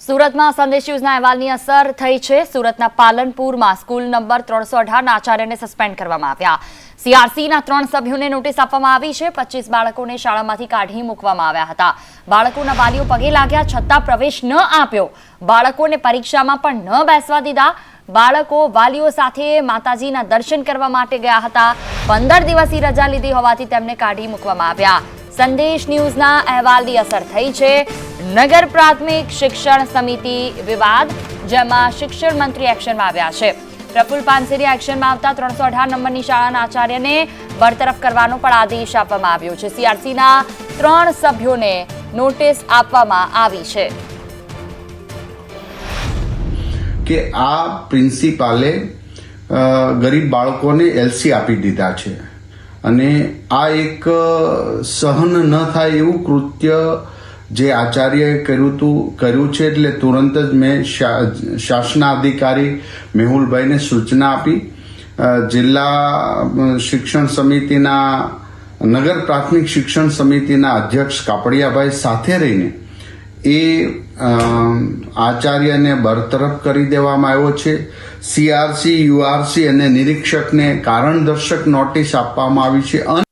સુરતમાં સંદેશ ન્યૂઝના અહેવાલની અસર થઈ છે. સુરતના પાલનપુરમાં સ્કૂલ નંબર ત્રણસો અઢારના આચાર્યને સસ્પેન્ડ કરવામાં આવ્યા. સીઆરસીના ત્રણ સભ્યોને નોટિસ આપવામાં આવી છે. પચીસ બાળકોને શાળામાંથી કાઢી મૂકવામાં આવ્યા હતા. બાળકોના વાલીઓ પગે લાગ્યા છતાં પ્રવેશ ન આપ્યો. બાળકોને પરીક્ષામાં પણ ન બેસવા દીધા. બાળકો વાલીઓ સાથે માતાજીના દર્શન કરવા માટે ગયા હતા. પંદર દિવસની રજા લીધી હોવાથી તેમને કાઢી મૂકવામાં આવ્યા. સંદેશ ન્યૂઝના અહેવાલની અસર થઈ છે. નગર પ્રાથમિક શિક્ષણ સમિતિ વિવાદ, જેમાં શિક્ષણ મંત્રી એક્શનમાં આવ્યા છે. પ્રફુલ પાનસેરી એક્શનમાં આવતા ત્રણસો અઢાર નંબરની શાળાના આચાર્યને બરતરફ કરવાનો પણ આદેશ આપવામાં આવ્યો છે. સીઆરસીના ત્રણ સભ્યોને નોટિસ આપવામાં આવી છે. કે આ પ્રિન્સિપાલે ગરીબ બાળકોને એલસી આપી દીધા છે. અને આ એક સહન ન થાય એવું કૃત્ય જે આચાર્યએ કર્યું હતું કર્યું છે એટલે તુરંત જ મેં શાસનાધિકારી મેહુલભાઈને સૂચના આપી. જિલ્લા શિક્ષણ સમિતિના, નગર પ્રાથમિક શિક્ષણ સમિતિના અધ્યક્ષ કાપડિયાભાઈ સાથે રહીને એ આચાર્યને બરતરફ કરી દેવામાં આવ્યો છે. સીઆરસી, યુઆરસી અને નિરીક્ષકને કારણદર્શક નોટિસ આપવામાં આવી છે.